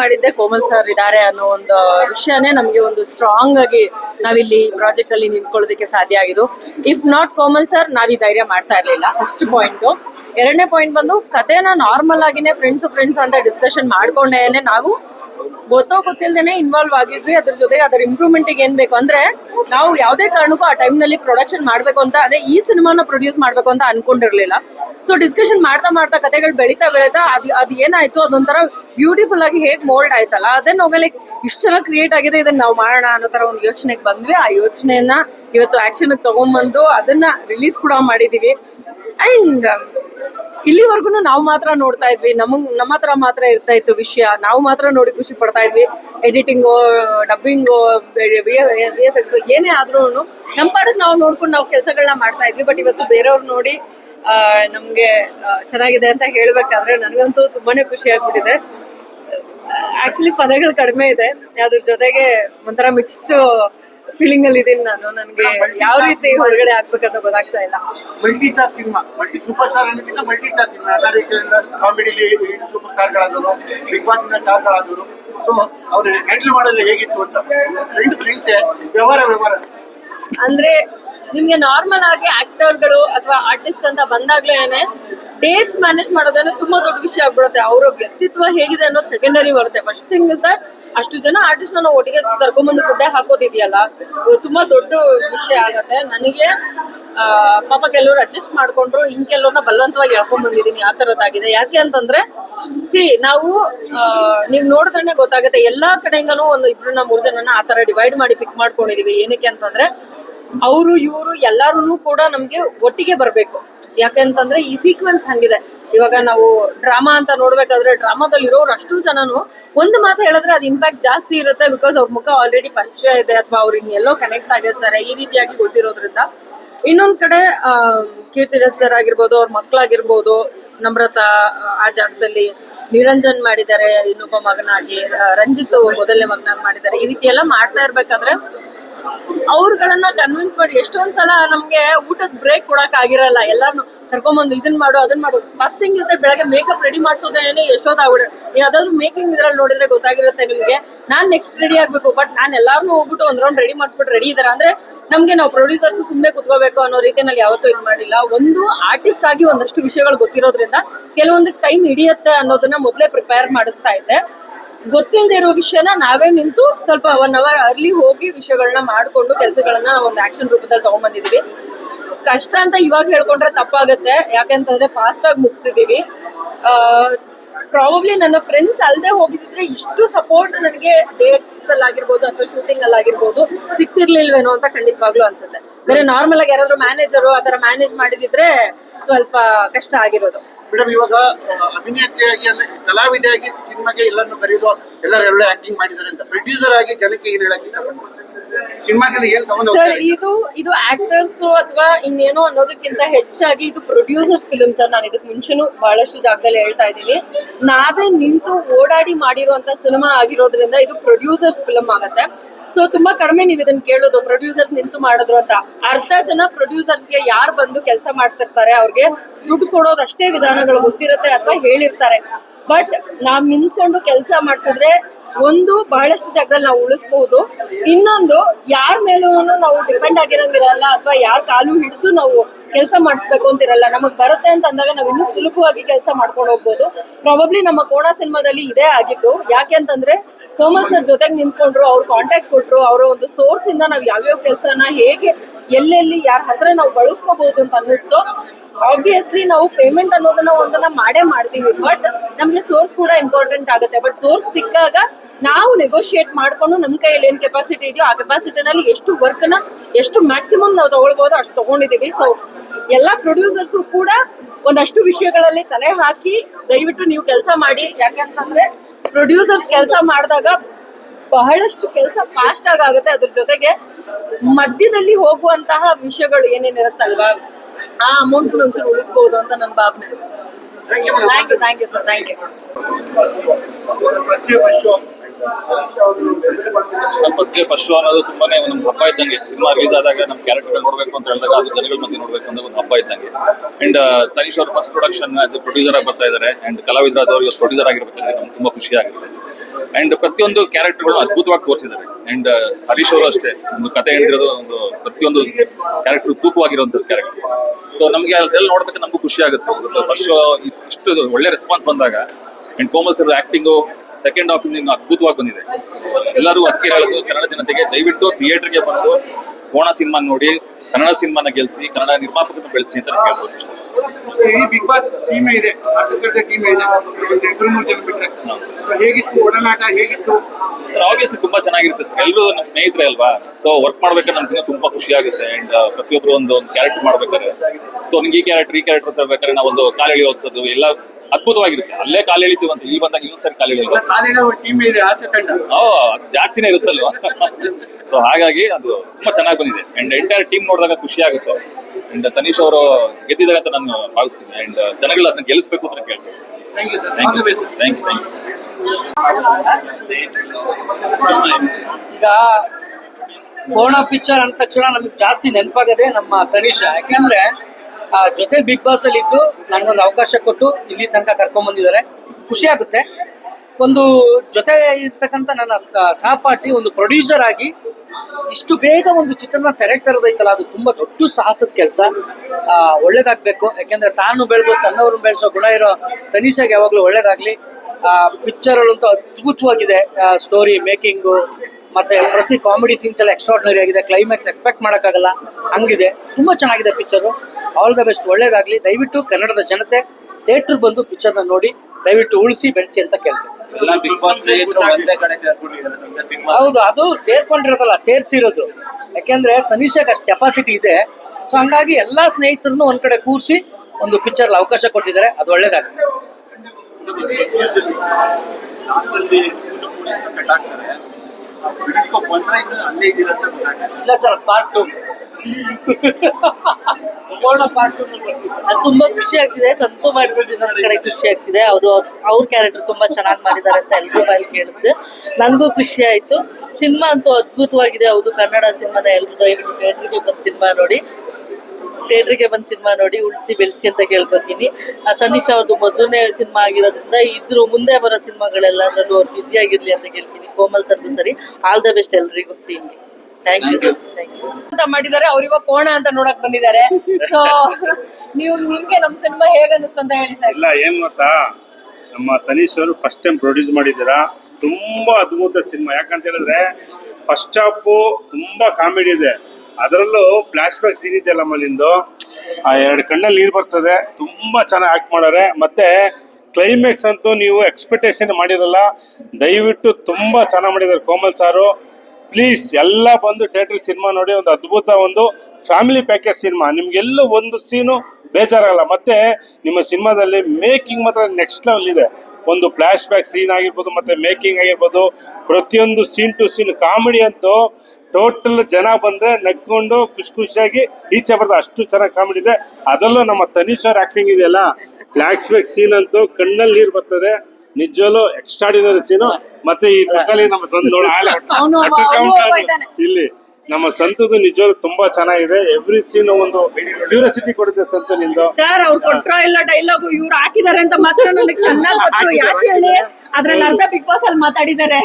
ಮಾಡಿದ್ದೆ ಕೋಮಲ್ ಸರ್ ಇದ್ದಾರೆ ಅನ್ನೋ ಒಂದು ವಿಷಯನೇ ನಮಗೆ ಒಂದು ಸ್ಟ್ರಾಂಗ್ ಆಗಿ ನಾವಿಲ್ಲಿ ಪ್ರಾಜೆಕ್ಟ್ ಅಲ್ಲಿ ನಿಂತ್ಕೊಳ್ಳೋದಕ್ಕೆ ಸಾಧ್ಯ ಆಗಿದ್ದು. ಇಫ್ ನಾಟ್ ಕೋಮಲ್ ಸರ್ ನಾವ್ ಈ ಧೈರ್ಯ ಮಾಡ್ತಾ ಇರ್ಲಿಲ್ಲ. ಫಸ್ಟ್ ಪಾಯಿಂಟ್ ಎರಡನೇ ಪಾಯಿಂಟ್ ಬಂದು ಕಥೆನ ನಾರ್ಮಲ್ ಆಗಿನೇ ಫ್ರೆಂಡ್ಸ್ ಫ್ರೆಂಡ್ಸ್ ಅಂತ ಡಿಸ್ಕಷನ್ ಮಾಡ್ಕೊಂಡೇನೆ ನಾವು ಗೊತ್ತೋ ಗೊತ್ತಿಲ್ದೇನೆ ಇನ್ವಾಲ್ವ್ ಆಗಿದ್ವಿ. ಅದ್ರ ಜೊತೆ ಅದರ ಇಂಪ್ರೂವ್ಮೆಂಟ್ ಏನ್ ಬೇಕು ಅಂದ್ರೆ ನಾವು ಯಾವುದೇ ಕಾರಣಕ್ಕೂ ಆ ಟೈಮ್ನಲ್ಲಿ ಪ್ರೊಡಕ್ಷನ್ ಮಾಡ್ಬೇಕು ಅಂತ, ಅದೇ ಈ ಸಿನಿಮಾನ ಪ್ರೊಡ್ಯೂಸ್ ಮಾಡ್ಬೇಕು ಅಂತ ಅನ್ಕೊಂಡಿರ್ಲಿಲ್ಲ. ಸೊ ಡಿಸ್ಕಷನ್ ಮಾಡ್ತಾ ಮಾಡ್ತಾ ಕತೆಗಳು ಬೆಳೀತಾ ಬೆಳೀತಾ ಅದು ಅದು ಏನಾಯ್ತು, ಅದೊಂಥರ ಬ್ಯೂಟಿಫುಲ್ ಆಗಿ ಹೇಗ್ ಮೋಲ್ಡ್ ಆಯ್ತಲ್ಲ, ಅದೇ ನಾವು ಲೈಕ್ ಇಷ್ಟು ಚೆನ್ನಾಗಿ ಕ್ರಿಯೇಟ್ ಆಗಿದೆ, ಇದನ್ನ ನಾವು ಮಾಡೋಣ ಅನ್ನೋ ತರ ಒಂದು ಯೋಚನೆಗೆ ಬಂದ್ವಿ. ಆ ಯೋಚನೆಯನ್ನ ಇವತ್ತು ಆಕ್ಷನ್ ತಗೊಂಡ್ಬಂದು ಅದನ್ನ ರಿಲೀಸ್ ಕೂಡ ಮಾಡಿದೀವಿ. ಅಂಡ್ ಇಲ್ಲಿವರೆಗೂ ನಾವು ಮಾತ್ರ ನೋಡ್ತಾ ಇದ್ವಿ. ನಮಗ್, ನಮ್ಮ ಹತ್ರ ಮಾತ್ರ ಇರ್ತಾ ಇತ್ತು ವಿಷಯ. ನಾವು ಮಾತ್ರ ನೋಡಿ ಖುಷಿ ಪಡ್ತಾ ಇದ್ವಿ. ಎಡಿಟಿಂಗ್, ಡಬ್ಬಿಂಗ್ ಏನೇ ಆದ್ರೂ ನಮ್ಮ ಪಾಡಸ್ ನಾವು ನೋಡ್ಕೊಂಡು ನಾವು ಕೆಲಸಗಳನ್ನ ಮಾಡ್ತಾ ಇದ್ವಿ. ಬಟ್ ಇವತ್ತು ಬೇರೆಯವ್ರು ನೋಡಿ ನಮಗೆ ಚೆನ್ನಾಗಿದೆ ಅಂತ ಹೇಳ್ಬೇಕಾದ್ರೆ ನನಗಂತೂ ತುಂಬಾನೇ ಖುಷಿ ಆಗ್ಬಿಟ್ಟಿದೆ. ಆಕ್ಚುಲಿ ಪದಗಳು ಕಡಿಮೆ ಇದೆ. ಅದ್ರ ಜೊತೆಗೆ ಒಂಥರ ಮಿಕ್ಸ್ಡ್ ಫೀಲಿಂಗ್ ಅಲ್ಲಿ ಇದೀನಿ ನಾನು. ನನಗೆ ಯಾವ ರೀತಿ ಹೊರಗಡೆ ಆಗ್ಬೇಕಂತ ಗೊತ್ತಾಗ್ತಾ ಇಲ್ಲ. Multi star cinema multi super star ಅನ್ನೋದಕ್ಕಿಂತ ಮಲ್ಟಿ ಸ್ಟಾರ್ ಸಿನಿಮಾ ಎಲ್ಲ ರೀತಿಯಿಂದ ಕಾಮಿಡಿಲಿ ಸೂಪರ್ ಸ್ಟಾರ್ಗಳಾದವರು ಬಿಗ್ ಬಾಸ್ ಇಂದ ಸ್ಟಾರ್ಗಳಾದವರು ಸೊ ಅವ್ರು ಹ್ಯಾಂಡಲ್ ಮಾಡಿದ್ರೆ ಹೇಗಿತ್ತು ಅಂತ. ಫ್ರೆಂಡ್ ಫ್ರೆಂಡ್ಸ್ ವ್ಯವಹಾರ ವ್ಯವಹಾರ. ಅಂದ್ರೆ ನಿಮ್ಗೆ ನಾರ್ಮಲ್ ಆಗಿ ಆಕ್ಟರ್ಗಳು ಅಥವಾ ಆರ್ಟಿಸ್ಟ್ ಅಂತ ಬಂದಾಗ್ಲೇನೆ ಡೇಟ್ಸ್ ಮ್ಯಾನೇಜ್ ಮಾಡೋದೇನೋ ತುಂಬಾ ದೊಡ್ಡ ವಿಷಯ ಆಗ್ಬಿಡುತ್ತೆ. ಅವರ ವ್ಯಕ್ತಿತ್ವ ಹೇಗಿದೆ ಅನ್ನೋದು ಸೆಕೆಂಡರಿ ಬರುತ್ತೆ. ಫಸ್ಟ್ ಥಿಂಗ್ ಇಸ್ ದಟ್ ಅಷ್ಟು ಜನ ಆರ್ಟಿಸ್ಟ್ ನಾವು ಒಟ್ಟಿಗೆ ಕರ್ಕೊಂಡ್ಬಂದು ಗುಡ್ಡೆ ಹಾಕೋದಿದೆಯಲ್ಲ. ತುಂಬಾ ದೊಡ್ಡ ವಿಷಯ ಆಗುತ್ತೆ. ನನಗೆ ಪಾಪ ಕೆಲವರು ಅಡ್ಜಸ್ಟ್ ಮಾಡ್ಕೊಂಡ್ರು ಇನ್ ಕೆಲವ್ರನ್ನ ಬಲವಂತವಾಗಿ ಹೇಳ್ಕೊಂಡ್ ಬಂದಿದೀನಿ ಆ ತರದ್ದಾಗಿದೆ. ಯಾಕೆ ಅಂತಂದ್ರೆ ಸಿ ನಾವು ನೀವು ನೀವ್ ನೋಡಿದ್ರೆ ಗೊತ್ತಾಗುತ್ತೆ. ಎಲ್ಲಾ ಕಡೆಯಿಂದನೂ ಒಂದು ಇಬ್ರನ್ನ ಮೂರ್ ಜನನ ಆ ತರ ಡಿವೈಡ್ ಮಾಡಿ ಪಿಕ್ ಮಾಡ್ಕೊಂಡಿದೀವಿ. ಏನಕ್ಕೆ ಅಂತಂದ್ರೆ ಅವರು ಇವರು ಎಲ್ಲಾರು ಕೂಡ ನಮ್ಗೆ ಒಟ್ಟಿಗೆ ಬರ್ಬೇಕು. ಯಾಕಂತಂದ್ರೆ ಈ ಸೀಕ್ವೆನ್ಸ್ ಹಂಗಿದೆ. ಇವಾಗ ನಾವು ಡ್ರಾಮಾ ಅಂತ ನೋಡ್ಬೇಕಾದ್ರೆ ಡ್ರಾಮಾದಲ್ಲಿ ಇರೋರು ಅಷ್ಟು ಜನನು ಒಂದು ಮಾತು ಹೇಳಿದ್ರೆ ಅದು ಇಂಪ್ಯಾಕ್ಟ್ ಜಾಸ್ತಿ ಇರುತ್ತೆ ಬಿಕಾಸ್ ಅವ್ರ ಮುಖ ಆಲ್ರೆಡಿ ಪರಿಚಯ ಇದೆ ಅಥವಾ ಅವ್ರು ಇನ್ನೆಲ್ಲೋ ಕನೆಕ್ಟ್ ಆಗಿರ್ತಾರೆ ಈ ರೀತಿಯಾಗಿ ಗೊತ್ತಿರೋದ್ರಿಂದ. ಇನ್ನೊಂದ್ ಕಡೆ ಆ, ಕೀರ್ತಿರಾಜ್ ಸರ್ ಆಗಿರ್ಬೋದು ಅವ್ರ ಮಕ್ಕಳಾಗಿರ್ಬೋದು ನಮ್ರತಾ ಆ, ಜಾಗದಲ್ಲಿ ನಿರಂಜನ್ ಮಾಡಿದ್ದಾರೆ ಇನ್ನೊಬ್ಬ ಮಗನಾಗಿ ರಂಜಿತ್ ಮೊದಲನೇ ಮಗನಾಗಿ ಮಾಡಿದ್ದಾರೆ ಈ ರೀತಿ ಎಲ್ಲ ಮಾಡ್ತಾ ಇರ್ಬೇಕಾದ್ರೆ ಅವ್ರುಗಳನ್ನ ಕನ್ವಿನ್ಸ್ ಮಾಡಿ ಎಷ್ಟೊಂದ್ ಸಲ ನಮ್ಗೆ ಊಟದ ಬ್ರೇಕ್ ಕೊಡಕ್ ಆಗಿರಲ್ಲ ಎಲ್ಲಾರು ಕರ್ಕೊಂಬಂದು ಇದನ್ ಮಾಡು, ಅದನ್ ಮಾಡು. ಫಸ್ಟ್ ಥಿಂಗ್ ಇಸ್ ಬೆಳಗ್ಗೆ ಮೇಕಪ್ ರೆಡಿ ಮಾಡ್ಸೋದೇನೆ ಎಷ್ಟೊತ್ತಾಗ್ಬಿಡ ನೀವು ಯಾವ್ದಾದ್ರು ಮೇಕಿಂಗ್ ಇದ್ರಲ್ಲಿ ನೋಡಿದ್ರೆ ಗೊತ್ತಾಗಿರುತ್ತೆ ನಿಮ್ಗೆ. ನಾನ್ ನೆಕ್ಸ್ಟ್ ರೆಡಿ ಆಗ್ಬೇಕು ಬಟ್ ನಾನ್ ಎಲ್ಲಾರು ಹೋಗ್ಬಿಟ್ಟು ಒಂದ್ ರೌಂಡ್ ರೆಡಿ ಮಾಡಿಸ್ಬಿಟ್ಟು ರೆಡಿ ಇದಾರೆ. ಅಂದ್ರೆ ನಮ್ಗೆ ನಾವು ಪ್ರೊಡ್ಯೂಸರ್ಸ್ ಸುಮ್ಮನೆ ಕುತ್ಕೋಬೇಕು ಅನ್ನೋ ರೀತಿನಲ್ಲಿ ಯಾವತ್ತೂ ಇದು ಮಾಡಿಲ್ಲ. ಒಂದು ಆರ್ಟಿಸ್ಟ್ ಆಗಿ ಒಂದಷ್ಟು ವಿಷಯಗಳು ಗೊತ್ತಿರೋದ್ರಿಂದ ಕೆಲವೊಂದು ಟೈಮ್ ಹಿಡಿಯುತ್ತೆ ಅನ್ನೋದನ್ನ ಮೊದಲೇ ಪ್ರಿಪೇರ್ ಮಾಡಿಸ್ತಾ ಇದ್ದೆ ಗೊತ್ತಿಲ್ಲದೆ ಇರೋ ವಿಷಯನ ನಾವೇ ನಿಂತು ಸ್ವಲ್ಪ ಒನ್ ಅವರ್ ಅರ್ಲಿ ಹೋಗಿ ವಿಷಯಗಳನ್ನ ಮಾಡ್ಕೊಂಡು ಕೆಲಸಗಳನ್ನ ಒಂದು ಆಕ್ಷನ್ ರೂಪದಲ್ಲಿ ತಗೊಂಬಂದಿದೀವಿ. ಕಷ್ಟ ಅಂತ ಇವಾಗ ಹೇಳ್ಕೊಂಡ್ರೆ ತಪ್ಪಾಗತ್ತೆ. ಯಾಕೆಂತಂದ್ರೆ ಫಾಸ್ಟ್ ಆಗಿ ಮುಗಿಸಿದೀವಿ. ಪ್ರಾಬಬ್ಲಿ ನನ್ನ ಫ್ರೆಂಡ್ಸ್ ಅಲ್ಲದೆ ಹೋಗಿದ್ರೆ ಇಷ್ಟು ಸಪೋರ್ಟ್ ನನಗೆ ಡೇಟ್ಸ್ ಅಲ್ಲಿ ಆಗಿರ್ಬೋದು ಅಥವಾ ಶೂಟಿಂಗ್ ಅಲ್ಲಿ ಆಗಿರ್ಬೋದು ಸಿಕ್ತಿರ್ಲಿಲ್ವೇನೋ ಅಂತ ಖಂಡಿತವಾಗ್ಲೂ ಅನ್ಸುತ್ತೆ. ಬೇರೆ ನಾರ್ಮಲ್ ಆಗಿ ಯಾರಾದ್ರೂ ಮ್ಯಾನೇಜರು ಆತರ ಮ್ಯಾನೇಜ್ ಮಾಡಿದಿದ್ರೆ ಸ್ವಲ್ಪ ಕಷ್ಟ ಆಗಿರೋದು. ಮೇಡಮ್ ಇವಾಗ ಆ, ಅಭಿನೇತ್ರಿಯಾಗಿ ಅಂದ್ರೆ ಕಲಾವಿದೆಯಾಗಿ ಸಿನಿಮಾಗೆ ಎಲ್ಲರನ್ನು ಕರೆಯೋದು ಎಲ್ಲರೂ ಒಳ್ಳೆ ಆಕ್ಟಿಂಗ್ ಮಾಡಿದ್ದಾರೆ ಅಂತ. ಪ್ರೊಡ್ಯೂಸರ್ ಆಗಿ ಜನಕ್ಕೆ ಏನ್ ಹೇಳಕ್ಕೆ ಇಷ್ಟಪಡ್ತಾರೆ? ಸರ್ ಇದು ಇದು ಆಕ್ಟರ್ಸ್ ಅಥವಾ ಇನ್ನೇನೋ ಅನ್ನೋದಕ್ಕಿಂತ ಹೆಚ್ಚಾಗಿ ಇದು ಪ್ರೊಡ್ಯೂಸರ್ಸ್ ಫಿಲ್ಮ್ ಸರ್ ನಾನು ಇದಕ್ಕೆ ಮುಂಚೆನೂ ಬಹಳಷ್ಟು ಜಾಗದಲ್ಲಿ ಹೇಳ್ತಾ ಇದ್ದೀನಿ. ನಾವೇ ನಿಂತು ಓಡಾಡಿ ಮಾಡಿರುವಂತ ಸಿನಿಮಾ ಆಗಿರೋದ್ರಿಂದ ಇದು ಪ್ರೊಡ್ಯೂಸರ್ಸ್ ಫಿಲ್ಮ್ ಆಗತ್ತೆ. ಸೊ ತುಂಬಾ ಕಡಿಮೆ ನೀವು ಇದನ್ನ ಕೇಳೋದು ಪ್ರೊಡ್ಯೂಸರ್ಸ್ ನಿಂತು ಮಾಡಿದ್ರು ಅಂತ. ಅರ್ಧ ಜನ ಪ್ರೊಡ್ಯೂಸರ್ಸ್ಗೆ ಯಾರು ಬಂದು ಕೆಲಸ ಮಾಡ್ತಿರ್ತಾರೆ ಅವ್ರಿಗೆ ದುಡ್ಡು ಕೊಡೋದು ಅಷ್ಟೇ ವಿಧಾನಗಳು ಗೊತ್ತಿರುತ್ತೆ ಅಥವಾ ಹೇಳಿರ್ತಾರೆ. ಬಟ್ ನಾವ್ ನಿಂತ್ಕೊಂಡು ಕೆಲಸ ಮಾಡ್ಸಿದ್ರೆ ಒಂದು ಬಹಳಷ್ಟು ಜಾಗದಲ್ಲಿ ನಾವು ಉಳಿಸ್ಬಹುದು ಇನ್ನೊಂದು ಯಾರ ಮೇಲೂ ನಾವು ಡಿಪೆಂಡ್ ಆಗಿರಂಗಿರಲ್ಲ ಅಥವಾ ಯಾರ ಕಾಲು ಹಿಡಿದು ನಾವು ಕೆಲಸ ಮಾಡಿಸ್ಬೇಕು ಅಂತಿರಲ್ಲ, ನಮಗ್ ಬರುತ್ತೆ ಅಂತ ಅಂದಾಗ ನಾವು ಇನ್ನೂ ಸುಲಭವಾಗಿ ಕೆಲಸ ಮಾಡ್ಕೊಂಡು ಹೋಗ್ಬೋದು. ಪ್ರಾಬಬ್ಲಿ ನಮ್ಮ ಕೋಣ ಸಿನಿಮಾದಲ್ಲಿ ಇದೇ ಆಗಿದ್ದು. ಯಾಕೆ ಅಂತಂದ್ರೆ ಕೋಮಲ್ ಸರ್ ಜೊತೆಗೆ ನಿಂತ್ಕೊಂಡ್ರು, ಅವ್ರು ಕಾಂಟ್ಯಾಕ್ಟ್ ಕೊಟ್ರು, ಅವರ ಒಂದು ಸೋರ್ಸ್ ಇಂದ ನಾವು ಯಾವ್ಯಾವ ಕೆಲಸನ ಹೇಗೆ, ಎಲ್ಲೆಲ್ಲಿ, ಯಾರ ಹತ್ರ ನಾವು ಬಳಸ್ಕೋಬಹುದು ಅಂತ ಅನ್ನಿಸ್ತು. ಆಬ್ವಿಯಸ್ಲಿ ನಾವು ಪೇಮೆಂಟ್ ಅನ್ನೋದನ್ನ ಒಂದನ್ನ ಮಾಡೇ ಮಾಡ್ತೀವಿ ಬಟ್ ನಮ್ಗೆ ಸೋರ್ಸ್ ಕೂಡ ಇಂಪಾರ್ಟೆಂಟ್ ಆಗುತ್ತೆ. ಬಟ್ ಸೋರ್ಸ್ ಸಿಕ್ಕಾಗ ನಾವು ನೆಗೋಷಿಯೇಟ್ ಮಾಡ್ಕೊಂಡು ನಮ್ಮ ಕೈಯಲ್ಲಿ ಏನ್ ಕೆಪಾಸಿಟಿ ಇದೆಯೋ ಆ ಕೆಪಾಸಿಟಿನಲ್ಲಿ ಎಷ್ಟು ವರ್ಕ್ನ ಎಷ್ಟು ಮ್ಯಾಕ್ಸಿಮಮ್ ನಾವು ತೊಗೊಳ್ಬೋದು ಅಷ್ಟು ತಗೊಂಡಿದೀವಿ ಸೊ ಎಲ್ಲಾ ಪ್ರೊಡ್ಯೂಸರ್ಸ್ ಕೂಡ ಒಂದಷ್ಟು ವಿಷಯಗಳಲ್ಲಿ ತಲೆ ಹಾಕಿ ದಯವಿಟ್ಟು ನೀವು ಕೆಲಸ ಮಾಡಿ. ಯಾಕಂತಂದ್ರೆ ಪ್ರೊಡ್ಯೂಸರ್ಸ್ ಕೆಲಸ ಮಾಡಿದಾಗ ಬಹಳಷ್ಟು ಕೆಲಸ ಫಾಸ್ಟ್ ಆಗಿ ಆಗುತ್ತೆ. ಅದ್ರ ಜೊತೆಗೆ ಮಧ್ಯದಲ್ಲಿ ಹೋಗುವಂತಹ ವಿಷಯಗಳು ಏನೇನಿರುತ್ತಲ್ವಾ? ಆ ಅಮೌಂಟ್ ಒಂಚೂರು ಉಳಿಸಬಹುದು ಅಂತ ನನ್ನ ಭಾವನೆ. Thank you thank you thank you sir thank you first first show. First first show ಅನ್ನೋದು ತುಂಬಾನೇ ಒಂದು ಹಬ್ಬ ಇದ್ದಂಗೆ. ಸಿನಿಮಾ ರಿಲೀಸ್ ಆದಾಗ ನಮ್ಮ ಕ್ಯಾರೆಕ್ಟರ್ ನೋಡ್ಬೇಕು ಅಂತ ಹೇಳಿದಾಗ ಅದು ಜನಗಳ ಮಧ್ಯೆ ನೋಡ್ಬೇಕು ಅಂತ ಒಂದು ಹಬ್ಬ ಇದ್ದಂಗೆ. ಅಂಡ್ ತನೀಶ್ ಅವ್ರ first production as a producer ಆಗಿ ಬರ್ತಾ ಇದ್ದಾರೆ. ಅಂಡ್ ಕಲಾವಿದರಾದವರು ಇವತ್ತು ಪ್ರೊಡ್ಯೂಸರ್ ಆಗಿರ್ಬೇಕಾದ್ರೆ ನಮ್ಗೆ ತುಂಬಾ ಖುಷಿ ಆಗಿದೆ ಅಂಡ್ ಪ್ರತಿಯೊಂದು ಕ್ಯಾರೆಕ್ಟರ್ಗಳು ಅದ್ಭುತವಾಗಿ ತೋರಿಸಿದ್ದಾರೆ. ಅಂಡ್ ಹರೀಶ್ ಅವರು ಅಷ್ಟೇ. ಒಂದು ಕತೆ ಹೇಳಿರೋದು ಒಂದು ಪ್ರತಿಯೊಂದು ಕ್ಯಾರೆಕ್ಟರ್ ತೂಕವಾಗಿರುವಂತ ಕ್ಯಾರೆಕ್ಟರ್ ಸೊ ನಮಗೆ ಅದೆಲ್ಲ ನೋಡ್ಬೇಕು ನಮಗೂ ಖುಷಿ ಆಗುತ್ತೆ. ಫಸ್ಟ್ ಇಷ್ಟು ಒಳ್ಳೆ ರೆಸ್ಪಾನ್ಸ್ ಬಂದಾಗ and Komal sir acting second half ಇನ್ನು ಅದ್ಭುತವಾಗಿ ಬಂದಿದೆ. ಎಲ್ಲರೂ ಅದಕ್ಕೆ ಹೇಳೋದು, ಕನ್ನಡ ಜನತೆಗೆ ದಯವಿಟ್ಟು ಥಿಯೇಟರ್ಗೆ ಬಂದು ಕೋಣ ಸಿನಿಮಾ ನೋಡಿ, ಕನ್ನಡ ಸಿನಿಮಾನ ಗೆಲ್ಸಿ, ಕನ್ನಡ ನಿರ್ಮಾಪಕನ ಬೆಳೆಸಿ ಅಂತ ನಾನು ಈ ಬಿಗ್ ಬಾಸ್ ಟೀಮೇ ಇದೆ. ಅರ್ಧಕರ್ಧ ಟೀಮೇ ಇದೆ. ಇಬ್ರು ಮೂರು ಜನ ಬಿಟ್ರೆ. ಹೇಗಿತ್ತು ಒಡನಾಟ ಹೇಗಿತ್ತು? ಸರ್ ಆಬ್ವಿಯಸ್ಲಿ ತುಂಬಾ ಚೆನ್ನಾಗಿರುತ್ತೆ ಸರ್ ಎಲ್ಲರೂ ನಮ್ಮ ಸ್ನೇಹಿತರೆ ಅಲ್ವಾ? ಸೊ ವರ್ಕ್ ಮಾಡ್ಬೇಕಾದ್ರೆ ನಮ್ಗೆ ತುಂಬಾ ಖುಷಿ ಆಗುತ್ತೆ ಅಂಡ್ ಪ್ರತಿಯೊಬ್ರು ಒಂದು ಒಂದು ಕ್ಯಾರೆಕ್ಟರ್ ಮಾಡ್ಬೇಕಾದ್ರೆ. ಸೊ ನಿಮ್ಗೆ ಈ ಕ್ಯಾರೆಕ್ಟರ್ ಈ ಕ್ಯಾರೆಕ್ಟರ್ ತರಬೇಕಾದ್ರೆ ನಾವು ಒಂದು ಕಾಲು ಎಳಿ ಓದಿಸೋದು ಎಲ್ಲ ಅದ್ಭುತವಾಗಿರುತ್ತೆ. ಅಲ್ಲೇ ಕಾಲು ಎಳಿತೀವಿ ಅಂತ. ಇಲ್ಲಿ ಬಂದಾಗ ಇನ್ನೊಂದ್ಸರಿ ಕಾಲು ಎಳಿಲ್ಲ ಓ ಜಾಸ್ತಿನೇ ಇರುತ್ತಲ್ವಾ? ಸೊ ಹಾಗಾಗಿ ಅದು ತುಂಬಾ ಚೆನ್ನಾಗಿ ಬಂದಿದೆ. ಅಂಡ್ ಎಂಟೈರ್ ಟೀಮ್ ನೋಡಿದಾಗ ಖುಷಿ ಆಗುತ್ತೆ. ಅಂಡ್ ತನೀಶ್ ಅವರು ಗೆದ್ದಿದ್ದಾರೆ ಅಂತ ನಾನು ಭಾವಿಸ್ತೀನಿ. ಅಂಡ್ ಜನಗಳು ಅದನ್ನ ಗೆಲ್ಲಿಸಬೇಕು ಅಂತ ಕೇಳ್ತೀನಿ. Thank you thank you thank ಈಗ ಕೋಣ ಪಿಕ್ಚರ್ ಅಂದ ತಕ್ಷಣ ನಮಗೆ ಜಾಸ್ತಿ ನೆನಪಾಗದೆ ನಮ್ಮ ತನಿಷ. ಯಾಕೆಂದ್ರೆ ಆ ಜೊತೆ ಬಿಗ್ ಬಾಸ್ ಅಲ್ಲಿ ಇದ್ದು ನನಗೊಂದು ಅವಕಾಶ ಕೊಟ್ಟು ಇಲ್ಲಿ ತನಕ ಕರ್ಕೊಂಡ್ ಬಂದಿದ್ದಾರೆ. ಖುಷಿ ಆಗುತ್ತೆ. ಒಂದು ಜೊತೆ ಇರ್ತಕ್ಕಂಥ ನನ್ನ ಸಹಪಾಠಿ ಒಂದು ಪ್ರೊಡ್ಯೂಸರ್ ಆಗಿ ಇಷ್ಟು ಬೇಗ ಒಂದು ಚಿತ್ರನ ತೆರೆಗೆ ತರೋದೈತಲ್ಲ, ಅದು ತುಂಬಾ ದೊಡ್ಡ ಸಾಹಸದ ಕೆಲಸ. ಒಳ್ಳೇದಾಗ್ಬೇಕು. ಯಾಕೆಂದ್ರೆ ತಾನು ಬೆಳೆದು ತನ್ನವ್ರನ್ನ ಬೆಳೆಸೋ ಗುಣ ಇರೋ ತನಿಷಾಗೆ ಯಾವಾಗಲೂ ಒಳ್ಳೇದಾಗ್ಲಿ. ಪಿಕ್ಚರ್ ಅದ್ಭುತವಾಗಿದೆ. ಸ್ಟೋರಿ ಮೇಕಿಂಗು ಮತ್ತೆ ಪ್ರತಿ ಕಾಮಿಡಿ ಸೀನ್ಸ್ ಎಲ್ಲ ಎಕ್ಸ್ಟ್ರಾರ್ಡಿನರಿ ಆಗಿದೆ. ಕ್ಲೈಮ್ಯಾಕ್ಸ್ ಎಕ್ಸ್ಪೆಕ್ಟ್ ಮಾಡೋಕ್ಕಾಗಲ್ಲ. ಹಂಗಿದೆ. ತುಂಬಾ ಚೆನ್ನಾಗಿದೆ ಪಿಕ್ಚರು ಆಲ್ ದ ಬೆಸ್ಟ್ ಒಳ್ಳೇದಾಗ್ಲಿ. ದಯವಿಟ್ಟು ಕನ್ನಡದ ಜನತೆ ಥಿಯೇಟ್ರ್ ಬಂದು ಪಿಕ್ಚರ್ನ ನೋಡಿ. ದಯವಿಟ್ಟು ಉಳಿಸಿ ಬೆಳೆಸಿ ಅಂತ ಕೇಳ್ತೀನಿ. ಹೌದು ಅದು ಸೇರ್ಕೊಂಡಿರೋದಲ್ಲ ಸೇರ್ಸಿರೋದು. ಯಾಕೆಂದ್ರೆ ತನಿಷಾಗ್ ಅಷ್ಟು ಕೆಪಾಸಿಟಿ ಇದೆ. ಸೊ ಹಂಗಾಗಿ ಎಲ್ಲಾ ಸ್ನೇಹಿತರನ್ನು ಒಂದ್ ಕಡೆ ಕೂರಿಸಿ ಒಂದು ಪಿಕ್ಚರ್ ಅವಕಾಶ ಕೊಟ್ಟಿದ್ದಾರೆ. ಅದು ಒಳ್ಳೇದಾಗುತ್ತೆ. ಇಲ್ಲ ಸರ್ ಪಾರ್ಟ್ ಟು ತುಂಬಾ ಖುಷಿ ಆಗ್ತಿದೆ. ಸಂತು ಮಾಡಿರೋದು ಇನ್ನೊಂದ್ ಕಡೆ ಖುಷಿ ಆಗ್ತಿದೆ. ಅದು ಅವ್ರ ಕ್ಯಾರೆಕ್ಟರ್ ತುಂಬಾ ಚೆನ್ನಾಗಿ ಮಾಡಿದ್ದಾರೆ ಅಂತ ಎಲ್ರಿಗೂ ಬಾಯಲ್ಲಿ ಕೇಳಿದ್ದೆ. ನನಗೂ ಖುಷಿ ಆಯ್ತು. ಸಿನಿಮಾ ಅಂತೂ ಅದ್ಭುತವಾಗಿದೆ. ಹೌದು, ಕನ್ನಡ ಸಿನಿಮಾನ ಎಲ್ರು ದಯವಿಟ್ಟು ಥಿಯೇಟ್ರಿಗೆ ಬಂದು ಸಿನಿಮಾ ನೋಡಿ. ಥಿಯೇಟ್ರಿಗೆ ಬಂದು ಸಿನಿಮಾ ನೋಡಿ. ಉಳಿಸಿ ಬೆಳೆಸಿ ಅಂತ ಕೇಳ್ಕೊತೀನಿ. ಆ, ತನಿಷ್ ಅವ್ರದ್ದು ಮೊದಲನೇ ಸಿನಿಮಾ ಆಗಿರೋದ್ರಿಂದ ಇದ್ರು ಮುಂದೆ ಬರೋ ಸಿನಿಮಾಗಳೆಲ್ಲದರಲ್ಲೂ ಅವ್ರು ಬ್ಯುಸಿ ಆಗಿರ್ಲಿ ಅಂತ ಕೇಳ್ತೀನಿ. ಕೋಮಲ್ ಸರ್ಗೂ ಸರಿ. ಆಲ್ ದ ಬೆಸ್ಟ್ ಎಲ್ರಿಗೂ ಟೀಮ್ಗೆ thank you sir thank you ಅಂತ ಮಾಡಿದ್ದಾರೆ ಅವ್ರು ಇವಾಗ ಕೋಣ ಅಂತ ನೋಡಕ್ ಬಂದಿದ್ದಾರೆ. ಸೊ ನೀವು ನಿಮ್ಗೆ ನಮ್ ಸಿನಿಮಾ ಹೇಗ ಅಂತ ಹೇಳಿ ಸರ್. ಇಲ್ಲ ಏನ್ ಗೊತ್ತಾ? ನಮ್ಮ ತನೀಶ್ ಅವರು ಫಸ್ಟ್ ಟೈಮ್ ಪ್ರೊಡ್ಯೂಸ್ ಮಾಡಿದ್ದೀರಾ? ತುಂಬಾ ಅದ್ಭುತ ಸಿನಿಮಾ ಯಾಕಂತ ಹೇಳಿದ್ರೆ ಫಸ್ಟ್ ಆಫ್ ತುಂಬಾ ಕಾಮಿಡಿ ಇದೆ. ಅದರಲ್ಲೂ ಫ್ಲಾಶ್ ಬ್ಯಾಕ್ ಸೀನ್ ಇದೆ ಅಲ್ಲ ಮಲ್ಲಿಂದು ಆ ಎರಡು ಕಣ್ಣಲ್ಲಿ ನೀರು ಬರ್ತದೆ. ತುಂಬಾ ಚೆನ್ನಾಗಿ ಆಕ್ಟ್ ಮಾಡಾರೆ ಮತ್ತೆ ಕ್ಲೈಮ್ಯಾಕ್ಸ್ ಅಂತೂ ನೀವು ಎಕ್ಸ್ಪೆಕ್ಟೇಷನ್ ಮಾಡಿರಲ್ಲ. ದಯವಿಟ್ಟು ತುಂಬಾ ಚೆನ್ನಾಗಿ ಮಾಡಿದ್ದಾರೆ ಕೋಮಲ್ ಸಾರು. ಪ್ಲೀಸ್ ಎಲ್ಲ ಬಂದು ಥಿಯೇಟರ್ ಸಿನಿಮಾ ನೋಡಿ, ಒಂದು ಅದ್ಭುತ ಒಂದು ಫ್ಯಾಮಿಲಿ ಪ್ಯಾಕೇಜ್ ಸಿನಿಮಾ ನಿಮ್ಗೆಲ್ಲೂ ಒಂದು ಸೀನು ಬೇಜಾರಾಗಲ್ಲ ಮತ್ತೆ ನಿಮ್ಮ ಸಿನಿಮಾದಲ್ಲಿ ಮೇಕಿಂಗ್ ಮಾತ್ರ ನೆಕ್ಸ್ಟ್ ಲೆವೆಲ್ ಇದೆ. ಒಂದು ಫ್ಲಾಶ್ ಬ್ಯಾಕ್ ಸೀನ್ ಆಗಿರ್ಬೋದು, ಮತ್ತೆ ಮೇಕಿಂಗ್ ಆಗಿರ್ಬೋದು, ಪ್ರತಿಯೊಂದು ಸೀನ್ ಟು ಸೀನ್ ಕಾಮಿಡಿ ಅಂತೂ ಟೋಟಲ್ ಜನ ಬಂದ್ರೆ ನಕ್ಕೊಂಡು ಖುಷಿ ಖುಷಿಯಾಗಿ ಈಚೆ ಬರ್ದು ಅಷ್ಟು ಚೆನ್ನಾಗಿ ಕಾಮಿಡಿ ಇದೆ. ಅದರಲ್ಲೂ ನಮ್ಮ ತನೀಶ್ ಆಕ್ಟಿಂಗ್ ಇದೆಯಲ್ಲ? ಫ್ಲಾಶ್ ಬ್ಯಾಕ್ ಸೀನ್ ಅಂತೂ ಕಣ್ಣಲ್ಲಿ ನೀರು ಬರ್ತದೆ. ನಿಜವಲ್ಲೂ ಎಕ್ಸ್ಟ್ರಾಡಿನರಿ ಸೀನು ಮತ್ತೆ ಈ ತುಕಲಿ ನಮ್ಮ ಸಂತ ಇಲ್ಲಿ ನಮ್ಮ ಸಂತದ್ದು ನಿಜವಾಗ್ಲೂ ತುಂಬಾ ಚೆನ್ನಾಗಿದೆ. ಎವ್ರಿ ಸೀನ್ ಒಂದು ಕ್ಯೂರಿಯಾಸಿಟಿ ಕೊಡುತ್ತೆ ಸಂತ ನಿಂದು. ಸರ್ ಅವ್ರು ಕೊಟ್ರೋ ಇಲ್ಲ ಡೈಲಾಗು ಇವ್ರು ಹಾಕಿದ್ದಾರೆ ಅಂತ ಮಾತ್ರ ನನಗೆ ಚೆನ್ನಾಗಿ ಗೊತ್ತು. ಯಾಕೆ ಹೇಳಿ? ಅದ್ರಲ್ಲಿ ಅರ್ಧ ಬಿಗ್ ಬಾಸ್ ಅಲ್ಲಿ ಮಾತಾಡಿದ್ದಾರೆ.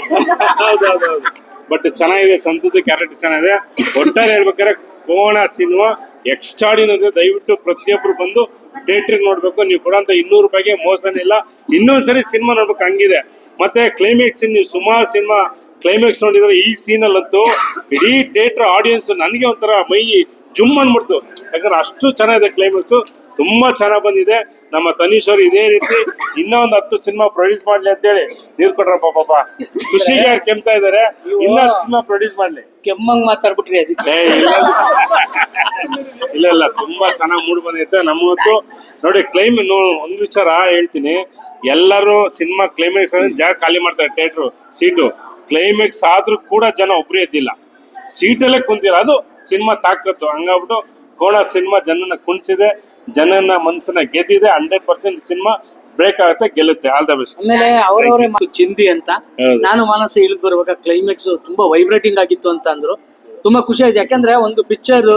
ಹೌದೌದೌದು. ಬಟ್ ಚೆನ್ನಾಗಿದೆ ಸಂತದ ಕ್ಯಾರೆಕ್ಟರ್ ಚೆನ್ನಾಗಿದೆ. ಒಟ್ಟಾರೆ ಹೇಳ್ಬೇಕಾದ್ರೆ ಕೋಣ ಸಿನಿಮಾ ಎಕ್ಸ್ಟ್ರಾಡಿನರಿ ದಯವಿಟ್ಟು ಪ್ರತಿಯೊಬ್ರು ಬಂದು ಥಿಯೇಟ್ರಿಗೆ ನೋಡ್ಬೇಕು. ನೀವು ಕೊಡೋಂಥ ಇನ್ನೂರು ರೂಪಾಯಿಗೆ ಮೋಸನಿಲ್ಲ ಇಲ್ಲ. ಇನ್ನೊಂದ್ಸರಿ ಸಿನಿಮಾ ನೋಡ್ಬೇಕು ಹಂಗಿದೆ. ಮತ್ತೆ ಕ್ಲೈಮ್ಯಾಕ್ಸ್ ನೀವು ಸುಮಾರು ಸಿನಿಮಾ ಕ್ಲೈಮ್ಯಾಕ್ಸ್ ನೋಡಿದ್ರೆ ಈ ಸೀನಲ್ಲಂತೂ ಇಡೀ ಥಿಯೇಟರ್ ಆಡಿಯನ್ಸ್ ನನಗೆ ಒಂಥರ ಮೈ ಜುಮ್ ಅನ್ಬಿಡ್ತು. ಯಾಕಂದ್ರೆ ಅಷ್ಟು ಚೆನ್ನಾಗಿದೆ ಕ್ಲೈಮ್ಯಾಕ್ಸ್ ತುಂಬಾ ಚೆನ್ನಾಗಿ ಬಂದಿದೆ. ನಮ್ಮ ತನೀಶ್ ಅವರು ಇದೇ ರೀತಿ ಇನ್ನೊಂದು ಒಂದು ಹತ್ತು ಸಿನಿಮಾ ಪ್ರೊಡ್ಯೂಸ್ ಮಾಡ್ಲಿ ಅಂತೇಳಿ ನೀರ್ ಕೊಟ್ರಪ್ಪ ಪಾಪ. ಖುಷಿಗೆ ಯಾರು ಕೆಮ್ತಾ ಇದಾರೆ. ಇನ್ನೊಂದು ಸಿನಿಮಾ ಪ್ರೊಡ್ಯೂಸ್ ಮಾಡ್ಲಿ. ಕೆಮ್ಮಂಗ್ ಮಾತಾಡ್ಬಿಟ್ರಿ ಅದಕ್ಕೆ. ಇಲ್ಲ ಇಲ್ಲ. ಇಲ್ಲ ತುಂಬಾ ಚೆನ್ನಾಗಿ ಮೂಡ್ ಬಂದೈತೆ ನಮ್ಮತ್ತು ನೋಡಿ ಕ್ಲೈಮ್ ಒಂದು ವಿಚಾರ ಹೇಳ್ತೀನಿ. ಎಲ್ಲರೂ ಸಿನಿಮಾ ಕ್ಲೈಮ್ಯಾಕ್ಸ್ ಜಾಗ ಖಾಲಿ ಮಾಡ್ತಾರೆ ಥಿಯೇಟರ್ ಸೀಟು ಕ್ಲೈಮ್ಯಾಕ್ಸ್ ಆದ್ರೂ ಕೂಡ ಜನ ಒಬ್ರು ಎದ್ದಿಲ್ಲ ಸೀಟಲ್ಲೇ ಕುಂತಿರ ಅದು ಸಿನಿಮಾ ತಾಕತ್ತು. ಹಂಗಾಗ್ಬಿಟ್ಟು ಕೋಣ ಸಿನಿಮಾ ಜನನ ಕುಣಿಸಿದೆ ಜನನ ಮನಸ್ಸನ್ನ ಗೆದ್ದಿದೆ ಹಂಡ್ರೆಡ್ ಪರ್ಸೆಂಟ್ ಸಿನಿಮಾ ಬ್ರೇಕ್ ಆಗುತ್ತೆ ಗೆಲ್ಲುತ್ತೆ. ಆಲ್ ದ ಬೆಸ್ಟ್ ಆಮೇಲೆ ಅವರವರೇ ಮತ್ತು ಚಿಂದಿ ಅಂತ. ನಾನು ಮಾನಸ ಇಳಿದು ಬರುವಾಗ ಕ್ಲೈಮ್ಯಾಕ್ಸ್ ತುಂಬಾ ವೈಬ್ರೇಟಿಂಗ್ ಆಗಿತ್ತು ಅಂತ ಅಂದ್ರು ತುಂಬಾ ಖುಷಿ ಆಯ್ತು. ಯಾಕಂದ್ರೆ ಒಂದು ಪಿಕ್ಚರ್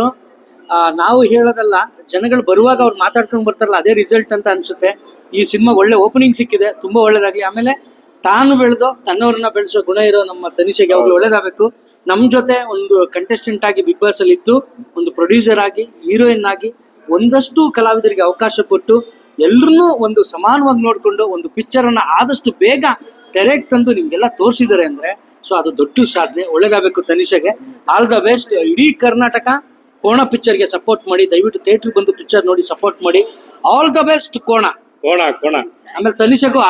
ನಾವು ಹೇಳೋದಲ್ಲ ಜನಗಳು ಬರುವಾಗ ಅವ್ರು ಮಾತಾಡ್ಕೊಂಡು ಬರ್ತಾರಲ್ಲ ಅದೇ ರಿಸಲ್ಟ್ ಅಂತ ಅನ್ಸುತ್ತೆ. ಈ ಸಿನಿಮಾಗೆ ಒಳ್ಳೆ ಓಪನಿಂಗ್ ಸಿಕ್ಕಿದೆ ತುಂಬಾ ಒಳ್ಳೇದಾಗ್ಲಿ. ಆಮೇಲೆ ತಾನು ಬೆಳೆದು ತನ್ನವ್ರನ್ನ ಬೆಳೆಸೋ ಗುಣ ಇರೋ ನಮ್ಮ ತನಿಷೆಗೆ ಯಾವಾಗಲೂ ಒಳ್ಳೇದಾಗಬೇಕು. ನಮ್ಮ ಜೊತೆ ಒಂದು ಕಂಟೆಸ್ಟೆಂಟ್ ಆಗಿ ಬಿಗ್ ಬಾಸ್ ಅಲ್ಲಿ ಇದ್ದು ಒಂದು ಪ್ರೊಡ್ಯೂಸರ್ ಆಗಿ ಹೀರೋಯಿನ್ ಆಗಿ ಒಂದಷ್ಟು ಕಲಾವಿದರಿಗೆ ಅವಕಾಶ ಕೊಟ್ಟು ಎಲ್ಲರನ್ನೂ ಒಂದು ಸಮಾನವಾಗಿ ನೋಡಿಕೊಂಡು ಒಂದು ಪಿಕ್ಚರ್ ಅನ್ನ ಆದಷ್ಟು ಬೇಗ ತೆರೆಗೆ ತಂದು ನಿಮ್ಗೆಲ್ಲ ತೋರಿಸಿದ್ದಾರೆ ಅಂದ್ರೆ ಸೊ ಅದು ದೊಡ್ಡ ಸಾಧನೆ ಒಳ್ಳೇದಾಗಬೇಕು ತನಿಷೆಗೆ. ಆಲ್ ದ ಬೆಸ್ಟ್ ಇಡೀ ಕರ್ನಾಟಕ ಕೋಣ ಪಿಕ್ಚರ್ಗೆ ಸಪೋರ್ಟ್ ಮಾಡಿ ದಯವಿಟ್ಟು ಥಿಯೇಟ್ರಿಗೆ ಬಂದು ಪಿಕ್ಚರ್ ನೋಡಿ ಸಪೋರ್ಟ್ ಮಾಡಿ. ಆಲ್ ದ ಬೆಸ್ಟ್ ಕೋಣ. ಕೋಣ ಕೋಣ. ಆಮೇಲೆ ತನಿಷೆಗೂ